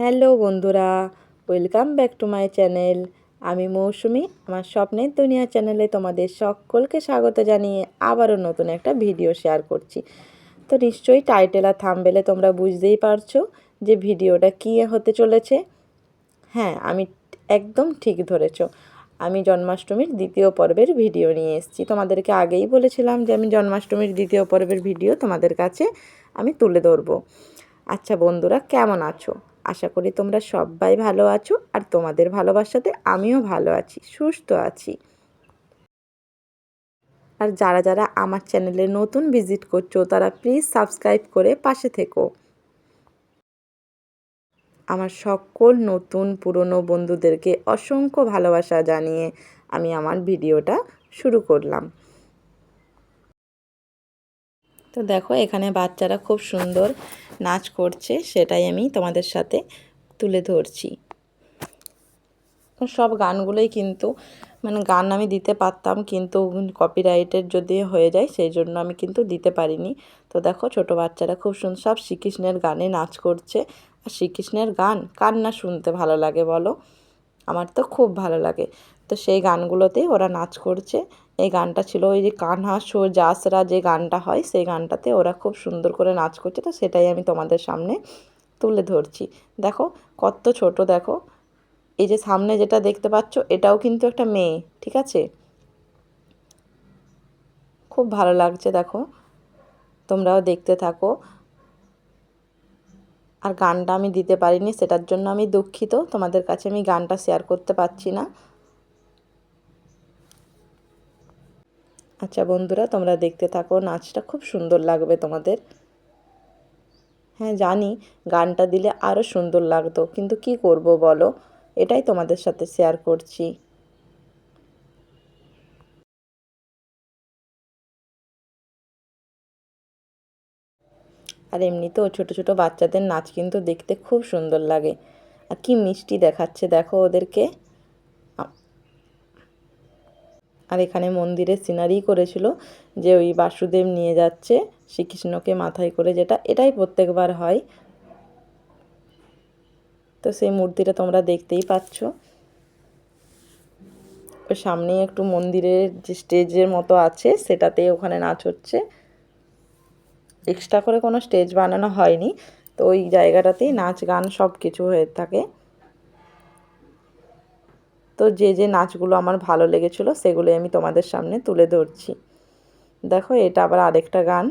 Hello বন্ধুরা, welcome back to my channel. আমি মৌসুমি, আমার স্বপ্নের দুনিয়া চ্যানেলে তোমাদের সকলকে স্বাগত জানিয়ে আবারও নতুন একটা ভিডিও শেয়ার করছি। তো নিশ্চয়ই টাইটেল আর থামবেলে তোমরা বুঝতেই পারছ যে ভিডিওটা কী হতে চলেছে। হ্যাঁ আমি একদম ঠিক ধরেছ। আমি জন্মাষ্টমীর দ্বিতীয় পর্বের ভিডিও নিয়ে এসেছি। তোমাদেরকে আগেই বলেছিলাম যে আমি জন্মাষ্টমীর দ্বিতীয় পর্বের ভিডিও তোমাদের কাছে আমি তুলে ধরবো। আচ্ছা বন্ধুরা, কেমন আছো? আশা করি তোমরা সবাই ভালো আছো আর তোমাদের ভালোবাসাতে আমিও ভালো আছি, সুস্থ আছি। আর যারা যারা আমার চ্যানেলে নতুন ভিজিট করছ, তারা প্লিজ সাবস্ক্রাইব করে পাশে থেকো। আমার সকল নতুন, পুরনো বন্ধুদেরকে অসংখ্য ভালোবাসা জানিয়ে আমি আমার ভিডিওটা শুরু করলাম। তো দেখো, এখানে বাচ্চারা খুব সুন্দর নাচ করছে, সেটাই আমি তোমাদের সাথে তুলে ধরছি। সব গানগুলোই কিন্তু মানে গান আমি দিতে পারতাম, কিন্তু কপিরাইটের যদি হয়ে যায়, সেই জন্য আমি কিন্তু দিতে পারিনি। তো দেখো, ছোট বাচ্চারা খুব সুন্দর সব শ্রীকৃষ্ণের গানে নাচ করছে। আর শ্রীকৃষ্ণের গান কার না শুনতে ভালো লাগে বলো? আমার তো খুব ভালো লাগে। তো সেই গানগুলোতেই ওরা নাচ করছে। এই গানটা ছিল ওই যে কানহা শো জাসরা যে গানটা হয়, সেই গানটাতে ওরা খুব সুন্দর করে নাচ করছে। তো সেটাই আমি তোমাদের সামনে তুলে ধরছি। দেখো কত ছোট, দেখো। এই যে সামনে যেটা দেখতে পাচ্ছ, এটাও কিন্তু একটা মেয়ে, ঠিক আছে? খুব ভালো লাগছে, দেখো। তোমরাও দেখতে থাকো। আর গানটা আমি দিতে পারিনি, সেটার জন্য আমি দুঃখিত। তোমাদের কাছে আমি গানটা শেয়ার করতে পারছি না। আচ্ছা বন্ধুরা, তোমরা দেখতে থাকো, নাচটা খুব সুন্দর লাগবে তোমাদের। হ্যাঁ জানি গানটা দিলে আরও সুন্দর লাগতো, কিন্তু কি করব বলো? এটাই তোমাদের সাথে শেয়ার করছি। আর এমনিতেও ছোটো ছোটো বাচ্চাদের নাচ কিন্তু দেখতে খুব সুন্দর লাগে। আর কি মিষ্টি দেখাচ্ছে দেখো ওদেরকে। আর এখানে মন্দিরের সিনারি করেছিল যে ওই বাসুদেব নিয়ে যাচ্ছে শ্রীকৃষ্ণকে মাথায় করে যেটা, এটাই প্রত্যেকবার হয়। তো সেই মূর্তিটা তোমরা দেখতেই পাচ্ছ। ওই সামনেই একটু মন্দিরের যে স্টেজের মতো আছে সেটাতে ওখানে নাচ হচ্ছে। এক্সট্রা করে কোনো স্টেজ বানানো হয়নি। তো ওই জায়গাটাতেই নাচ গান সব কিছু হয়ে থাকে। তো যে যে নাচগুলো আমার ভালো লেগেছিলো সেগুলোই আমি তোমাদের সামনে তুলে ধরছি। দেখো, এটা আবার আরেকটা গান।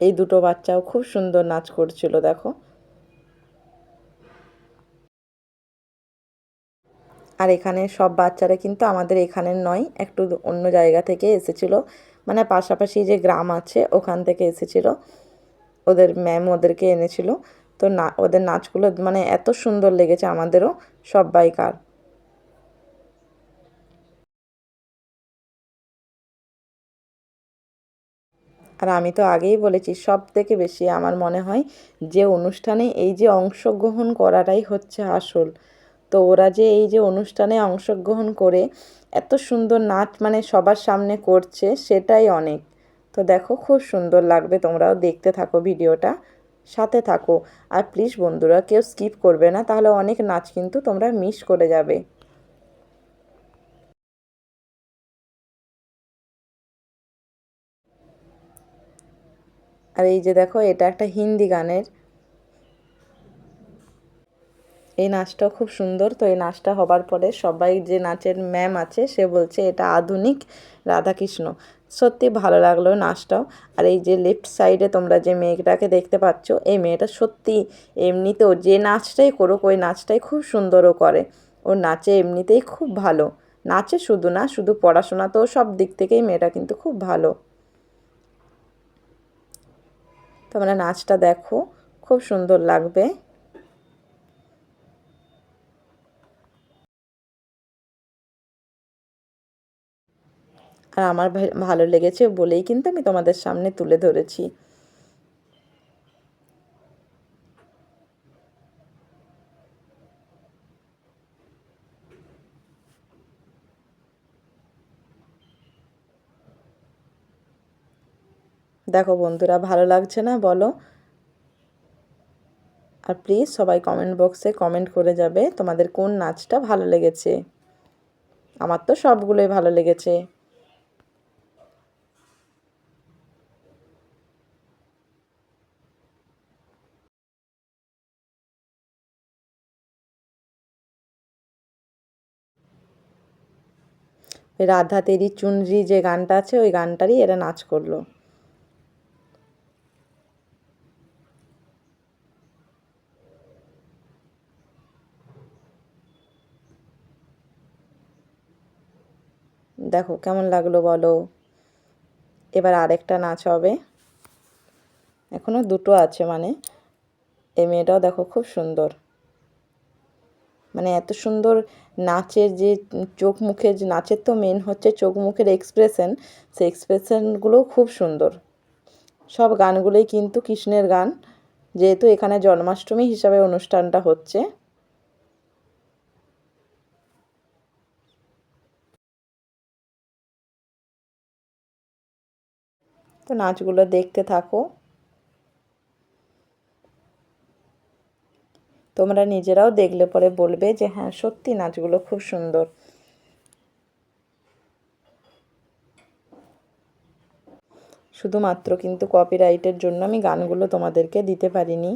এই দুটো বাচ্চাও খুব সুন্দর নাচ করছিল, দেখো। আর এখানে সব বাচ্চারা কিন্তু আমাদের এখানের নয়, একটু অন্য জায়গা থেকে এসেছিল। মানে পাশাপাশি যে গ্রাম আছে, ওখান থেকে এসেছিল। ওদের ম্যাম ওদেরকে এনেছিল। তো না, ওদের নাচগুলো মানে এত সুন্দর লেগেছে আমাদেরও সবাইকার আর আমি তো আগেই বলেছি, সব থেকে বেশি আমার মনে হয় যে অনুষ্ঠানে এই যে অংশগ্রহণ করাটাই হচ্ছে আসল। তো ওরা যে এই যে অনুষ্ঠানে অংশগ্রহণ করে এত সুন্দর নাচ মানে সবার সামনে করছে, সেটাই অনেক। তো দেখো খুব সুন্দর লাগবে, তোমরাও দেখতে থাকো ভিডিওটা, সাথে থাকো। আর প্লিজ বন্ধুরা, কেউ স্কিপ করবে না, তাহলে অনেক নাচ কিন্তু তোমরা মিস করে যাবে। আর এই যে দেখো, এটা একটা হিন্দি গানের। এই নাচটাও খুব সুন্দর, তো এই নাচটা হবার পরে সবাই যে নাচের ম্যাম আছে, সে বলছে এটা আধুনিক রাধাকৃষ্ণ। সত্যি ভালো লাগল নাচটাও আর এই যে লেফট সাইডে তোমরা যে মেয়েটাকে দেখতে পাচ্ছ, এই মেয়েটা সত্যি এমনিতেও যে নাচটাই করুক, ওই নাচটাই খুব সুন্দরও করে। ওর নাচে এমনিতেই খুব ভালো। নাচে শুধু না, শুধু পড়াশোনাতেও সব দিক থেকেই মেয়েটা কিন্তু খুব ভালো। তোমরা নাচটা দেখো, খুব সুন্দর লাগবে। আর আমার ভালো লেগেছে বলেই কিন্তু আমি তোমাদের সামনে তুলে ধরেছি। দেখো বন্ধুরা, ভালো লাগছে না বলো? আর প্লিজ সবাই কমেন্ট বক্সে কমেন্ট করে যাবে তোমাদের কোন নাচটা ভালো লেগেছে। আমার তো সবগুলোই ভালো লেগেছে। রাধা তেরি চুনরি যে গানটা আছে, ওই গানটারই এরা নাচ করল। দেখো কেমন লাগল বলো। এবার আরেকটা নাচ হবে। এখনও দুটো আছে মানে। এই মেয়েটাও দেখো খুব সুন্দর। মানে এত সুন্দর নাচের যে চোখ মুখের যে নাচের তো মেন হচ্ছে চোখ মুখের এক্সপ্রেশন সেই এক্সপ্রেশনগুলোও খুব সুন্দর। সব গানগুলোই কিন্তু কৃষ্ণের গান, যেহেতু এখানে জন্মাষ্টমী হিসাবে অনুষ্ঠানটা হচ্ছে। তো নাচগুলো দেখতে থাকো। তোমরা নিজেরাও দেখলে পরে বলবে যে হ্যাঁ সত্যি নাচগুলো খুব সুন্দর। শুধুমাত্র কিন্তু কপিরাইটের জন্য আমি গানগুলো তোমাদেরকে দিতে পারিনি।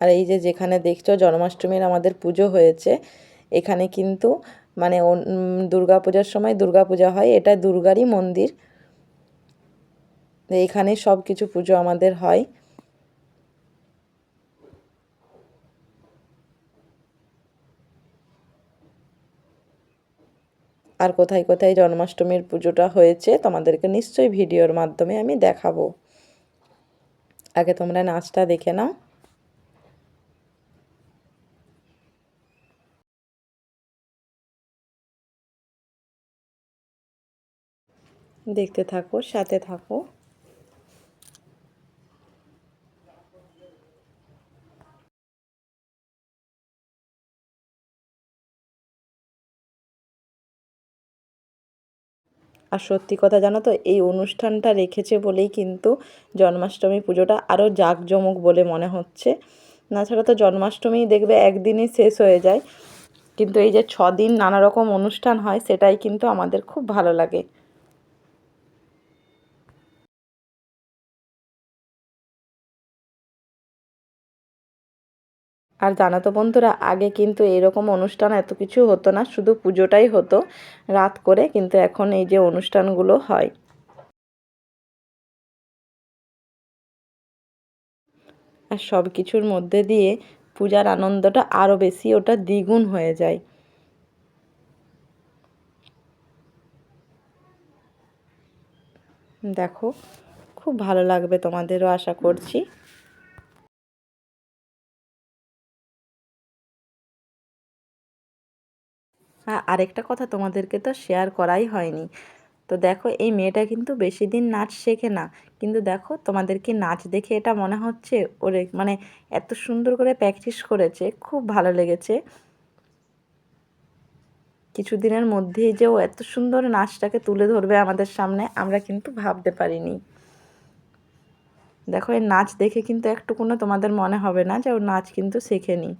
আর এই যে যেখানে দেখছ জন্মাষ্টমীর আমাদের পুজো হয়েছে এখানে কিন্তু মানে দুর্গা পূজার সময় দুর্গা পূজা হয়, এটা দুর্গারই মন্দির। এখানে সব কিছু পুজো আমাদের হয়। আর কোথায় কোথায় জন্মাষ্টমীর পুজোটা হয়েছে তোমাদেরকে নিশ্চয়ই ভিডিওর মাধ্যমে আমি দেখাবো। আগে তোমরা নাচটা দেখে নাও। দেখতে থাকো, সাথে থাকো। আর সত্যি কথা জানো তো, এই অনুষ্ঠানটা রেখেছে বলেই কিন্তু জন্মাষ্টমী পুজোটা আরও জাঁকজমক বলে মনে হচ্ছে। তাছাড়া তো জন্মাষ্টমী দেখবে একদিনই শেষ হয়ে যায়। কিন্তু এই যে ছ দিন নানা রকম অনুষ্ঠান হয়, সেটাই কিন্তু আমাদের খুব ভালো লাগে। আর জানো তো বন্ধুরা, আগে কিন্তু এরকম অনুষ্ঠান এত কিছু হতো না, শুধু পুজোটাই হতো রাত করে, কিন্তু এখন এই যে অনুষ্ঠানগুলো হয়। আর সব কিছুর মধ্যে দিয়ে পূজার আনন্দটা আরও বেশি ওটা দ্বিগুণ হয়ে যায়। দেখো, খুব ভালো লাগবে তোমাদেরও আশা করছি। আরেকটা কথা তোমাদেরকে তো শেয়ার করাই হয়নি। তো দেখো, এই মেয়েটা কিন্তু বেশি দিন নাচ শেখে না। কিন্তু দেখো তোমাদেরকে নাচ দেখে এটা মনে হচ্ছে? ওরে মানে এত সুন্দর করে প্র্যাকটিস করেছে, খুব ভালো লেগেছে। কিছুদিনের মধ্যেই যে ও এত সুন্দর নাচটাকে তুলে ধরবে আমাদের সামনে, আমরা কিন্তু ভাবতে পারিনি। দেখো, এই নাচ দেখে কিন্তু একটুকুনো তোমাদের মনে হবে না যে ও নাচ কিন্তু শেখেনি।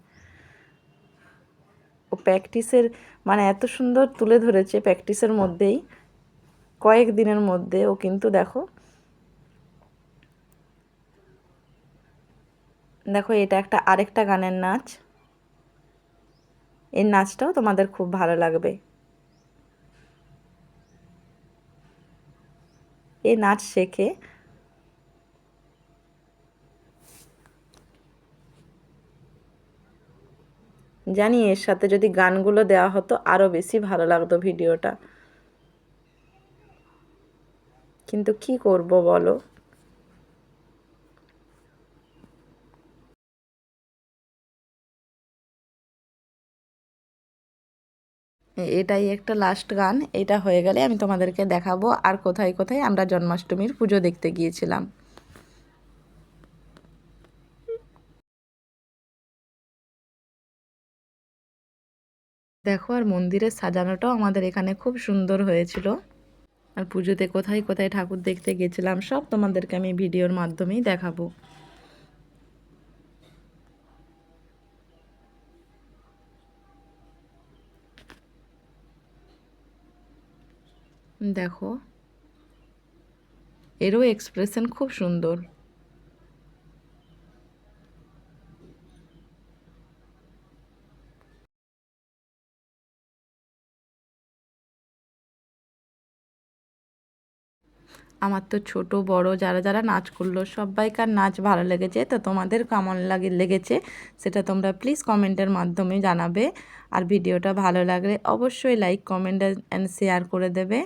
ও প্র্যাকটিসের মানে এত সুন্দর তুলে ধরেছে প্র্যাকটিসের মধ্যেই। কয়েক দিনের মধ্যে ও কিন্তু দেখো দেখো এটা একটা আরেকটা গানের নাচ। এই নাচটাও তোমাদের খুব ভালো লাগবে। এই নাচ শেখে জানি এর সাথে যদি গানগুলো দেওয়া হতো আরও বেশি ভালো লাগতো ভিডিওটা। কিন্তু কি করব বলো? এটাই একটা লাস্ট গান, এটা হয়ে গেলে আমি তোমাদেরকে দেখাবো আর কোথায় কোথায় আমরা জন্মাষ্টমীর পুজো দেখতে গিয়েছিলাম। দেখো আর মন্দিরের সাজানোটাও আমাদের এখানে খুব সুন্দর হয়েছিল। আর পুজোতে কোথায় কোথায় ঠাকুর দেখতে গেছিলাম, সব তোমাদেরকে আমি ভিডিওর মাধ্যমেই দেখাবো। দেখো, এরও এক্সপ্রেশন খুব সুন্দর। আমার তো ছোট, বড় যারা যারা নাচ করল, সবাইকার নাচ ভালো লেগেছে। তো তোমাদের কেমন লাগে, লেগেছে সেটা তোমরা প্লিজ কমেন্টের মাধ্যমে জানাবে। আর ভিডিওটা ভালো লাগলে অবশ্যই লাইক কমেন্ট অ্যান্ড শেয়ার করে দেবে।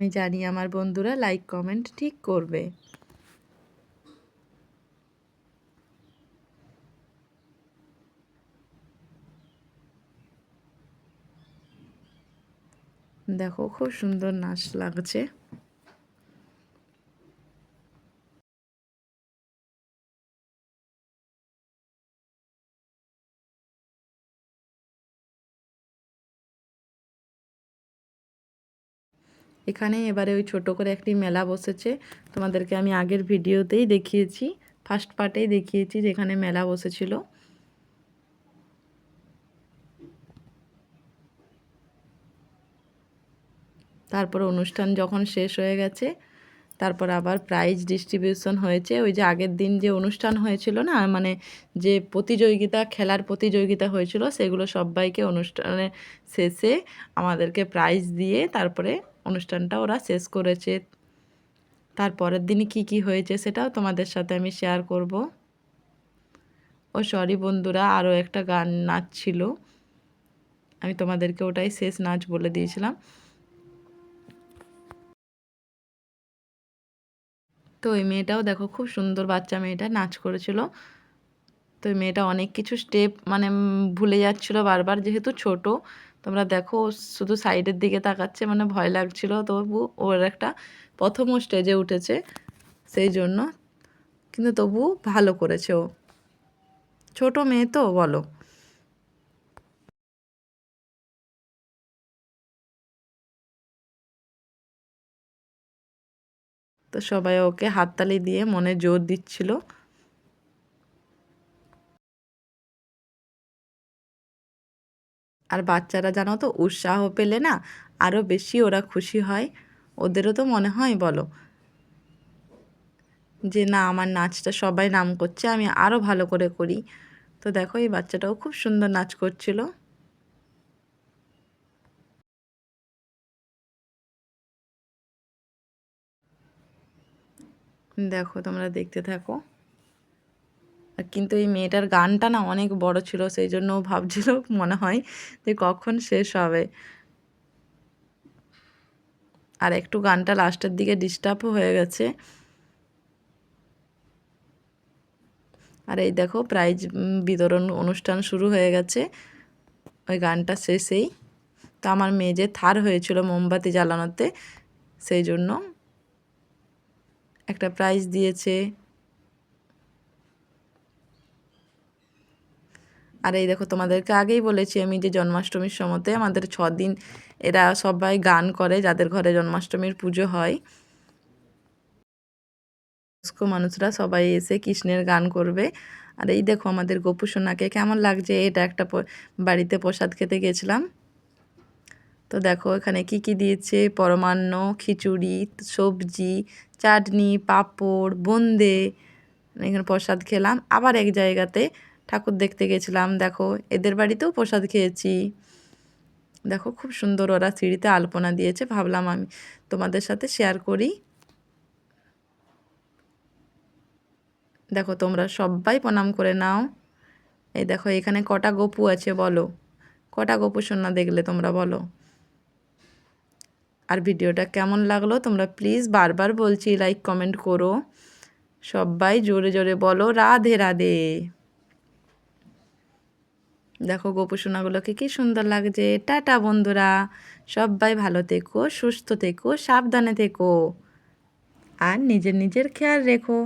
আমি জানি আমার বন্ধুরা লাইক কমেন্ট ঠিক করবে। দেখো, খুব সুন্দর নাচ লাগছে। এখানে এবারে ওই ছোট করে একটি মেলা বসেছে। তোমাদেরকে আমি আগের ভিডিওতেই দেখিয়েছি ফার্স্ট পার্টেই দেখিয়েছি যেখানে মেলা বসেছিল। তারপর অনুষ্ঠান যখন শেষ হয়ে গেছে, তারপর আবার প্রাইজ ডিস্ট্রিবিউশন হয়েছে। ওই যে আগের দিন যে অনুষ্ঠান হয়েছিল না মানে যে প্রতিযোগিতা, খেলার প্রতিযোগিতা হয়েছিল, সেগুলো সবাইকে অনুষ্ঠানে শেষে আমাদেরকে প্রাইজ দিয়ে তারপরে অনুষ্ঠানটা ওরা শেষ করেছে। তারপরের দিনই কি কি হয়েছে সেটাও তোমাদের সাথে আমি শেয়ার করব। ও সরি বন্ধুরা, আরও একটা গান নাচ ছিল আমি তোমাদেরকে ওটাই শেষ নাচ বলে দিয়েছিলাম। তো ওই মেয়েটাও দেখো খুব সুন্দর বাচ্চা মেয়েটা, নাচ করেছিল। তো ওই মেয়েটা অনেক কিছু স্টেপ মানে ভুলে যাচ্ছিল বারবার, যেহেতু ছোট। তোমরা দেখো শুধু সাইডের দিকে তাকাচ্ছে মানে ভয় লাগছিল। তবু ওর একটা প্রথম স্টেজে উঠেছে সেই জন্য। কিন্তু তবু ভালো করেছে ও। ছোটো মেয়ে তো, বলো। তো সবাই ওকে হাততালি দিয়ে মনে জোর দিচ্ছিল। আর বাচ্চারা জানো তো, উৎসাহ পেলে না আরও বেশি ওরা খুশি হয়। ওদেরও তো মনে হয় বলো। যে না, আমার নাচটা সবাই নাম করছে, আমি আরও ভালো করে করি। তো দেখো, এই বাচ্চাটাও খুব সুন্দর নাচ করছিল। দেখো, তোমরা দেখতে থাকো। কিন্তু এই মেয়েটার গানটা না অনেক বড় ছিল, সেই জন্য ভাবছিল, মনে হয় যে কখন শেষ হবে। আর একটু গানটা লাস্টের দিকে ডিস্টার্বও হয়ে গেছে। আর এই দেখো প্রাইজ বিতরণ অনুষ্ঠান শুরু হয়ে গেছে। ওই গানটা শেষেই। তো আমার মেয়ে যে থার হয়েছিল মোমবাতি জ্বালানোতে, সেই জন্য একটা প্রাইজ দিয়েছে। আর এই দেখো, তোমাদেরকে আগেই বলেছি আমি যে জন্মাষ্টমীর সময়তে আমাদের ছ দিন এরা সবাই গান করে, যাদের ঘরে জন্মাষ্টমীর পুজো হয়। বয়স্ক মানুষরা সবাই এসে কৃষ্ণের গান করবে। আর এই দেখো, আমাদের গোপু সোনাকে কেমন লাগছে, এটা একটা বাড়িতে প্রসাদ খেতে গেছিলাম। তো দেখো এখানে কি কি দিয়েছে? পরমান্ন, খিচুড়ি, সবজি, চাটনি, পাঁপড়, বোঁদে এখানে প্রসাদ খেলাম। আবার এক জায়গাতে ঠাকুর দেখতে গেছিলাম। দেখো এদের বাড়িতেও প্রসাদ খেয়েছি। দেখো খুব সুন্দর ওরা সিঁড়িতে আলপনা দিয়েছে। ভাবলাম আমি তোমাদের সাথে শেয়ার করি। দেখো তোমরা সবাই প্রণাম করে নাও। এই দেখো এখানে কটা গপু আছে বলো? কটা গপু সোনা দেখলে তোমরা বলো? আর ভিডিওটা কেমন লাগল তোমরা প্লিজ বারবার বলছি লাইক কমেন্ট করো। সবাই জোরে জোরে বলো, রাধে রাধে। দেখো গোপসোনাগুলোকে কি সুন্দর লাগছে। টাটা বন্ধুরা, সবাই ভালো থেকো, সুস্থ থেকো, সাবধানে থেকো। আর নিজের নিজের খেয়াল রেখো।